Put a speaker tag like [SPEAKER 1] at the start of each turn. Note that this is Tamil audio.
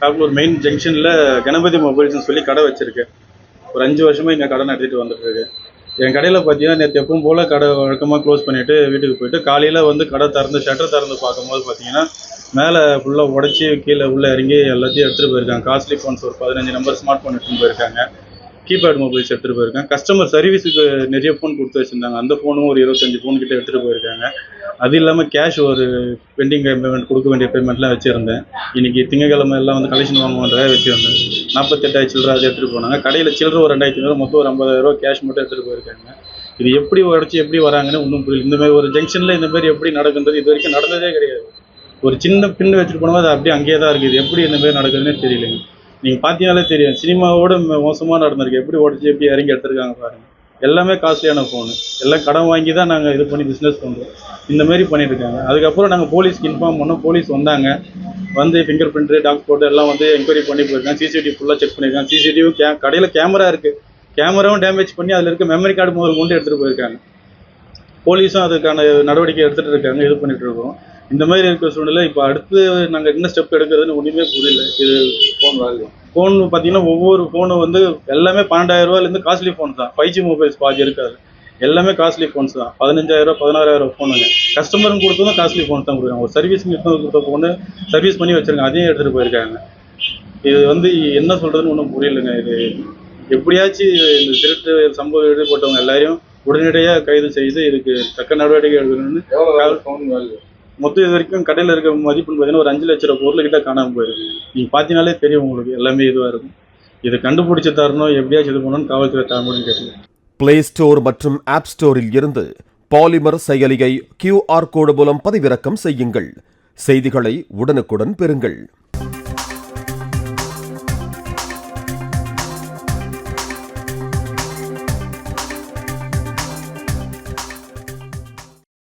[SPEAKER 1] காக்கூர் மெயின் ஜங்ஷனில் கணபதி மொபைல்ஸ்னு சொல்லி கடை வச்சுருக்கேன் ஒரு அஞ்சு வருஷமாக எங்கள் கடை நடத்திட்டு வந்துட்டுருக்கு. என் கடையில் பார்த்தீங்கன்னா நேற்று எப்பவும் போல் கடை வழக்கமாக க்ளோஸ் பண்ணிவிட்டு வீட்டுக்கு போயிட்டு காலையில் வந்து கடை திறந்து ஷட்டர் திறந்து பார்க்கும்போது பார்த்தீங்கன்னா மேலே ஃபுல்லாக உடச்சி கீழே உள்ளே இறங்கி எல்லாத்தையும் எடுத்துகிட்டு போயிருக்காங்க. காஸ்ட்லி ஃபோன்ஸ் ஒரு பதினஞ்சு நம்பர் ஸ்மார்ட் ஃபோன் எடுத்துகிட்டு போயிருக்காங்க. கீபேட் மொபைல்ஸ் எடுத்துகிட்டு போயிருக்கேன் கஸ்டமர் சர்வீஸுக்கு நிறைய ஃபோன் கொடுத்து வச்சுருந்தாங்க. அந்த ஃபோனும் ஒரு இருபத்தஞ்சு ஃபோன் கிட்ட எடுத்துகிட்டு போயிருக்காங்க. அது இல்லாமல் கேஷ் ஒரு பெண்டிங் பேமெண்ட் கொடுக்க வேண்டிய பேமெண்ட்லாம் வச்சுருந்தேன். இன்றைக்கி திங்கக்கிழமை எல்லாம் வந்து கலெக்ஷன் வாங்குவோன்றதை வச்சுருந்தேன். நாற்பத்தெட்டாயிரம் சில்லற அதை எடுத்துகிட்டு போனாங்க. கடையில் சில்லற ஒரு ரெண்டாயிரத்தி ஐநூறு மொத்தம் ஒரு ஐம்பதாயிரரூவா கேஷ் மட்டும் எடுத்துகிட்டு போயிருக்காங்க. இது எப்படி உடச்சி எப்படி வராங்கன்னு ஒன்றும் புரியல. இந்த மாதிரி ஒரு ஜங்ஷனில் இந்த மாதிரி எப்படி நடக்குன்றது இது வரைக்கும் நடந்ததே கிடையாது. ஒரு சின்ன பின்னு வச்சுட்டு போனோம் அது அப்படியே அங்கேயே தான் இருக்குது. எப்படி இந்த மாதிரி நடக்குதுன்னே தெரியலைங்க. நீங்கள் பார்த்தீங்கனாலே தெரியும். சினிமாவோட மோசமாக நடந்திருக்கு. எப்படி உடச்சி எப்படி இறங்கி எடுத்திருக்காங்க பாருங்கள் எல்லாமே காஸ்ட்லியான ஃபோனு எல்லாம் கடன் வாங்கி தான் நாங்கள் இது பண்ணி பிஸ்னஸ் பண்ணுறோம் இந்த மாதிரி அதுக்கப்புறம் நாங்கள் போலீஸ்க்கு இன்ஃபார்ம் பண்ணோம். போலீஸ் வந்தாங்க. வந்து ஃபிங்கர் பிரிண்ட்டு டாக் போட்டு எல்லாம் வந்து என்கொயரி பண்ணி போயிருக்காங்க. சிசிடிவி ஃபுல்லாக செக் பண்ணியிருக்காங்க. சிசிடிவி கே கடையில் கேமரா இருக்குது கேமராவும் டேமேஜ் பண்ணி அதில் இருக்க மெமரி கார்டு முதல் கொண்டு எடுத்துகிட்டு போயிருக்காங்க. போலீஸும் அதுக்கான நடவடிக்கை எடுத்துகிட்டு இருக்காங்க. இது பண்ணிகிட்டு இருக்கோம் இந்த மாதிரி இருக்கிற சூழ்நிலை இப்போ அடுத்து நாங்கள் என்ன ஸ்டெப் எடுக்கிறதுன்னு ஒன்றுமே புரியல. இது
[SPEAKER 2] ஃபோன் வேல்யூ
[SPEAKER 1] ஃபோன் பார்த்தீங்கன்னா ஒவ்வொரு ஃபோனும் வந்து எல்லாமே பன்னெண்டாயிரம் ரூபாயிலேருந்து காஸ்ட்லி ஃபோன் தான். ஃபைவ் ஜி மொபைல்ஸ் பாதி இருக்காது. எல்லாமே காஸ்ட்லி ஃபோன்ஸ் தான். பதினஞ்சாயிரம் பதினாறாயிரம் ஃபோனுங்க கஸ்டமரும் கொடுத்ததும் காஸ்ட்லி ஃபோன் தான் கொடுக்குறாங்க. ஒரு எடுத்து கொடுத்த ஃபோனு சர்வீஸ் பண்ணி வச்சிருக்காங்க அதையும் எடுத்துகிட்டு போயிருக்காங்க. இது வந்து என்ன சொல்கிறதுன்னு ஒன்றும் புரியலைங்க. இது எப்படியாச்சும் இந்த திருட்டு சம்பவம் ஈடுபட்டவங்க எல்லாரையும் உடனடியாக கைது செய்து இதுக்கு தக்க நடவடிக்கை எடுக்கணும்னு
[SPEAKER 2] ஃபோன் வேல்யூ
[SPEAKER 1] மொத்தம் இது வரைக்கும் கடையில் இருக்க மதிப்புன்னு பார்த்தீங்கன்னா ஒரு அஞ்சு லட்ச ரூபா பொருள்கிட்ட காணாமல் போயிருக்கு. நீங்கள் பார்த்தீங்கனாலே தெரியும் உங்களுக்கு எல்லாமே இதுவாக இருக்கும். இதை கண்டுபிடிச்சு தரணும் எப்படியாச்சும் இது பண்ணணும்னு காவல்துறை தரணும்னு கேட்குறேன்
[SPEAKER 3] பிளே ஸ்டோர் மற்றும் ஆப் ஸ்டோரில் இருந்து பாலிமர் செயலியை கியூஆர் கோடு மூலம் பதிவிறக்கம் செய்யுங்கள். செய்திகளை உடனுக்குடன் பெறுங்கள்.